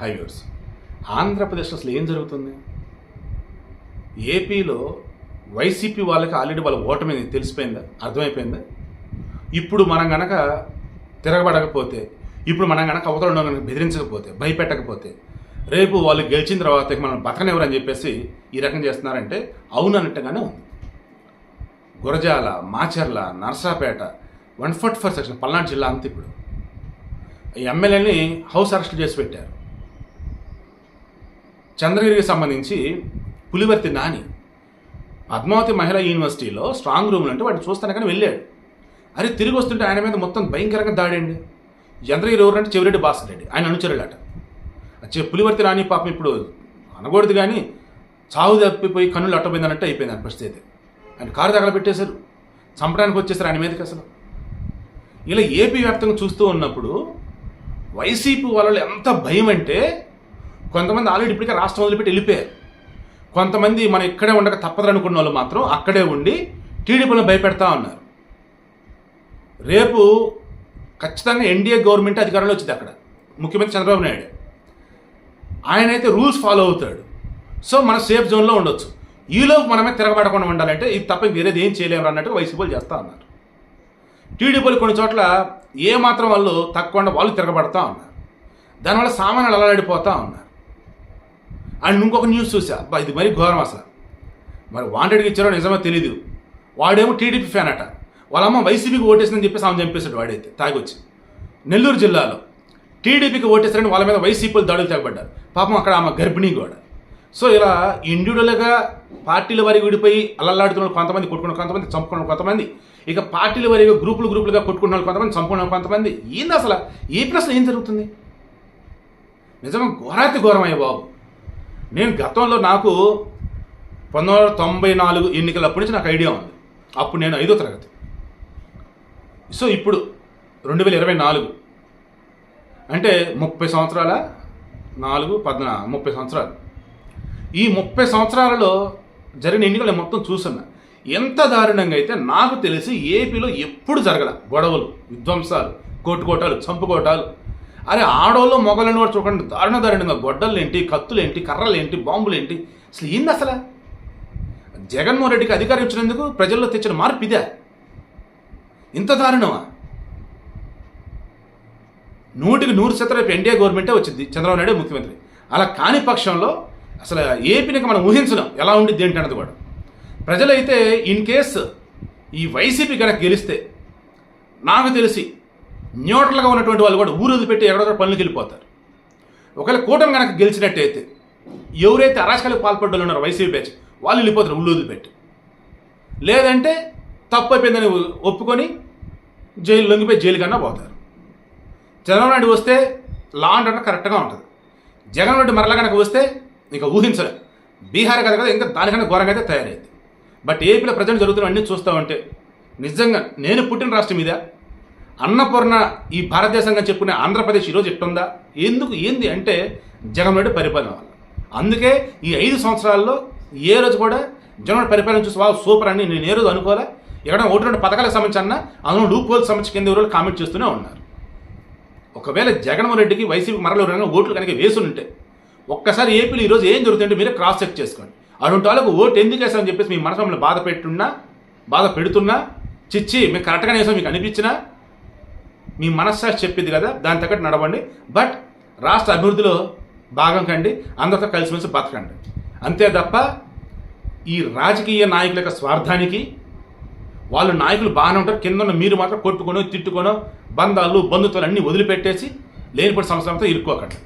High viewers ఆంధ్రప్రదేశ్లో అసలు ఏం జరుగుతుంది? ఏపీలో వైసీపీ వాళ్ళకి ఆల్రెడీ వాళ్ళ ఓటమి తెలిసిపోయిందా? అర్థమైపోయిందా? ఇప్పుడు మనం గనక తిరగబడకపోతే ఇప్పుడు మనం గనక అవతల కనుక బెదిరించకపోతే భయపెట్టకపోతే రేపు వాళ్ళు గెలిచిన తర్వాత మనం బతకనివ్వరని చెప్పేసి ఈ రకం చేస్తున్నారంటే అవును అన్నట్టుగానే ఉంది. Gurajala Macherla Narsapeta one forty four section Palnadu జిల్లా అంతా ఇప్పుడు. ఈ ఎమ్మెల్యేని హౌస్ అరెస్ట్ చేసి పెట్టారు. చంద్రగిరికి సంబంధించి పులివర్తి నాని పద్మావతి మహిళా యూనివర్సిటీలో స్ట్రాంగ్ రూమ్లు అంటే వాటిని చూస్తాను కానీ వెళ్ళాడు. అరే తిరిగి వస్తుంటే ఆయన మీద మొత్తం భయంకరంగా దాడండి చంద్రగిరి ఎవరంటే చెవిరెడ్డి భాస్కర్ రెడ్డి. ఆయన అనుచరులట. చె పులివర్తి నాని పాపం ఇప్పుడు అనకూడదు కానీ చావు తప్పిపోయి కన్నులు అట్టపోయిందన్నట్టు అయిపోయింది ఆయన పరిస్థితి. ఆయన కారు తగలబెట్టేశారు. చంపడానికి వచ్చేసారు ఆయన మీదకి అసలు. ఇలా ఏపీ వ్యాప్తంగా చూస్తూ ఉన్నప్పుడు వైసీపీ వాళ్ళు ఎంత భయం అంటే కొంతమంది ఆల్రెడీ ఇప్పటికే రాష్ట్రం వదిలిపెట్టి వెళ్ళిపోయారు. కొంతమంది మనం ఇక్కడే ఉండక తప్పదు అనుకున్న వాళ్ళు మాత్రం అక్కడే ఉండి టీడీపీని భయపెడతా ఉన్నారు. రేపు ఖచ్చితంగా ఎన్డీఏ గవర్నమెంట్ అధికారంలో వచ్చింది అక్కడ. ముఖ్యమంత్రి చంద్రబాబు నాయుడు. ఆయన అయితే రూల్స్ ఫాలో అవుతాడు. సో మన సేఫ్ జోన్లో ఉండొచ్చు. ఈలోపు మనమే తిరగబడకుండా ఉండాలంటే ఇది తప్ప వేరేది ఏం చేయలేము అన్నట్టు వైసీపీలు చేస్తా ఉన్నారు. టీడీపీలు కొన్ని చోట్ల ఏ మాత్రం వాళ్ళు తక్కువ వాళ్ళు తిరగబడతా ఉన్నారు. దానివల్ల సామాన్యులు అలలాడిపోతూ ఉన్నారు. అండ్ ఇంకొక న్యూస్ చూసా. అబ్బా ఇది మరీ ఘోరం అసలు. మరి వాంటెడ్కి ఇచ్చారో నిజమో తెలియదు వాడేమో టీడీపీ ఫ్యాన్ అట. వాళ్ళమ్మ వైసీపీకి ఓటేసిందని చెప్పేసి ఆమె చంపేశాడు వాడైతే తాగొచ్చి. నెల్లూరు జిల్లాలో టీడీపీకి ఓటేసారని వాళ్ళ మీద వైసీపీలు దాడులు తెగబడ్డారు పాపం అక్కడ ఆమె గర్భిణీ కూడా సో ఇలా ఇండివిజువల్గా పార్టీల వారికి విడిపోయి అల్లల్లాడుతున్న వాళ్ళు కొంతమంది కొట్టుకున్న కొంతమంది చంపుకున్న కొంతమంది. ఇక పార్టీల వారిగా గ్రూపులు గ్రూపులుగా కొట్టుకున్న వాళ్ళు కొంతమంది చంపుకున్న కొంతమంది. ఏంది అసలు? ఏ ప్రశ్న ఏం జరుగుతుంది? నిజంగా ఘోరాతి ఘోరమయ్య బాబు. నేను గతంలో నాకు పంతొమ్మిది వందల తొంభై నాలుగు ఎన్నికలప్పటి నుంచి నాకు ఐడియా ఉంది. అప్పుడు నేను ఐదో తరగతి. సో ఇప్పుడు రెండు వేల ఇరవై నాలుగు. అంటే ముప్పై సంవత్సరాల? నాలుగు పద్నా ముప్పై సంవత్సరాలు. ఈ ముప్పై సంవత్సరాలలో జరిగిన ఎన్నికలు నేను మొత్తం చూస్తున్నా. ఎంత దారుణంగా అయితే నాకు తెలిసి ఏపీలో ఎప్పుడు జరగల గొడవలు విధ్వంసాలు కొట్టుకోటాలు చంపుకోటాలు అరే ఆడవాళ్ళు మొగలను కూడా చూడండి దారుణ దారుణంగా గొడ్డలేంటి కత్తులేంటి కత్తులు ఏంటి కర్రలు ఏంటి బాంబులు ఏంటి అసలు ఏంది అసలు? జగన్మోహన్ రెడ్డికి అధికారం ఇచ్చినందుకు ప్రజల్లో తెచ్చిన మార్పు ఇదే. ఇంత దారుణమా? నూటికి నూరు శాతం రేపు ఎన్డీఏ గవర్నమెంటే వచ్చింది చంద్రబాబు నాయుడు ముఖ్యమంత్రి. అలా కాని పక్షంలో అసలు ఏపీనికి మనం ఊహించడం ఎలా ఉండిద్ది ఏంటి అన్నది కూడా. ప్రజలైతే ఇన్ కేస్ ఈ వైసీపీ కనుక గెలిస్తే నాకు తెలిసి న్యూట్రల్గా ఉన్నటువంటి వాళ్ళు కూడా ఊరు వదిలిపెట్టి ఎక్కడో పనులకు వెళ్ళిపోతారు. ఒకవేళ కూటమి కనుక గెలిచినట్టయితే ఎవరైతే అరాచకాలకు పాల్పడ్డలు ఉన్నారో వైసీపీ బ్యాచ్ వాళ్ళు వెళ్ళిపోతారు ఊళ్ళు వదిలిపెట్టి. లేదంటే తప్పు అయిపోయిందని ఒప్పుకొని జైలు లొంగిపోయి జైలు కన్నా పోతారు. చంద్రబాబు నాయుడు వస్తే లా అండ్ ఆర్డర్ కరెక్ట్గా ఉంటుంది. జగన్ రెడ్డి మరల కనుక వస్తే ఇంకా ఊహించలే. బీహార్ కదా కదా ఇంకా దానికన్నా ఘోరంగా అయితే తయారైంది. బట్ ఏపీలో ప్రజలు జరుగుతున్న అన్నీ చూస్తూ ఉంటే నిజంగా నేను పుట్టిన రాష్ట్రం మీద అన్నపూర్ణ ఈ భారతదేశంగా చెప్పుకునే ఆంధ్రప్రదేశ్ ఈరోజు ఎట్టుందా? ఎందుకు? ఏంది అంటే జగన్ రెడ్డి పరిపాలన వల్ల. అందుకే ఈ ఐదు సంవత్సరాల్లో ఏ రోజు కూడా జగన్ పరిపాలన చూసి వాళ్ళు సూపర్ అని నేను ఏ రోజు అనుకోలే. ఎక్కడైనా ఒకటి రెండు పథకాలకు సంబంధించి అన్న అందులో లూప్ హోల్ సంబంధించి కింద ఎవరు కామెంట్ చేస్తూనే ఉన్నారు. ఒకవేళ జగన్మోహన్ రెడ్డికి వైసీపీ మరలో ఎవరైనా ఓట్లు కనుక వేసి ఉంటే ఒక్కసారి ఏపీలో ఈరోజు ఏం జరుగుతుంటే మీరే క్రాస్ చెక్ చేసుకోండి. అటువంటి వాళ్ళకు ఓటు ఎందుకు వేసామని చెప్పేసి మీ మనసు మమ్మల్ని బాధ పెట్టున్నా బాధ పెడుతున్నా చిచ్చి మీకు కరెక్ట్గానే వేసాం మీకు అనిపించినా మీ మనస్సాక్షి చెప్పింది కదా దాని తగ్గట్టు నడవండి. బట్ రాష్ట్ర అభివృద్ధిలో భాగం కండి అందరితో కలిసిమెలిసి బతకండి. అంతే తప్ప ఈ రాజకీయ నాయకుల యొక్క స్వార్థానికి వాళ్ళు నాయకులు బాగానే ఉంటారు. కింద ఉన్న మీరు మాత్రం కొట్టుకొని తిట్టుకొనో బంధాలు బంధుత్వాలు అన్నీ వదిలిపెట్టేసి లేనిపోయిన సంవత్సరంతో ఇరుక్కోకండి.